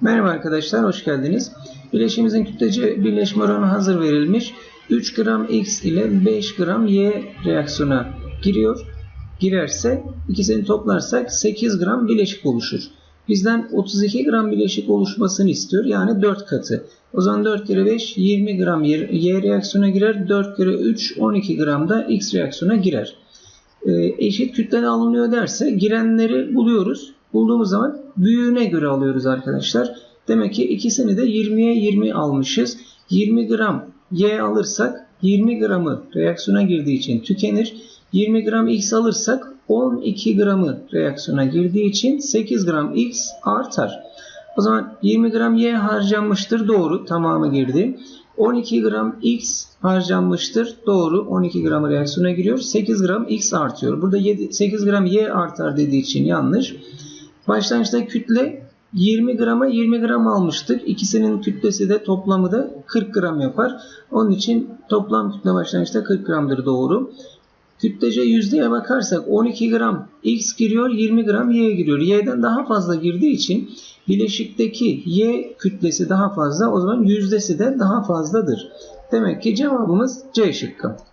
Merhaba arkadaşlar, hoş geldiniz. Bileşimizin kütlece birleşme oranı hazır verilmiş. 3 gram X ile 5 gram Y reaksiyona giriyor. Girerse ikisini toplarsak 8 gram bileşik oluşur. Bizden 32 gram bileşik oluşmasını istiyor. Yani 4 katı. O zaman 4 kere 5 20 gram Y reaksiyona girer. 4 kere 3 12 gram da X reaksiyona girer. E, eşit kütlede alınıyor derse girenleri buluyoruz. Bulduğumuz zaman büyüğüne göre alıyoruz arkadaşlar. Demek ki ikisini de 20'ye 20 almışız. 20 gram Y alırsak 20 gramı reaksiyona girdiği için tükenir. 20 gram X alırsak 12 gramı reaksiyona girdiği için 8 gram X artar. O zaman 20 gram Y harcanmıştır. Doğru. Tamamı girdi. 12 gram X harcanmıştır. Doğru. 12 gram reaksiyona giriyor. 8 gram X artıyor. Burada 7, 8 gram Y artar dediği için yanlış. Başlangıçta kütle 20 grama 20 gram almıştık. İkisinin kütlesi de toplamı da 40 gram yapar. Onun için toplam kütle başlangıçta 40 gramdır doğru. Kütlece yüzdeye bakarsak 12 gram X giriyor 20 gram Y giriyor. Y'den daha fazla girdiği için bileşikteki Y kütlesi daha fazla o zaman yüzdesi de daha fazladır. Demek ki cevabımız C şıkkı.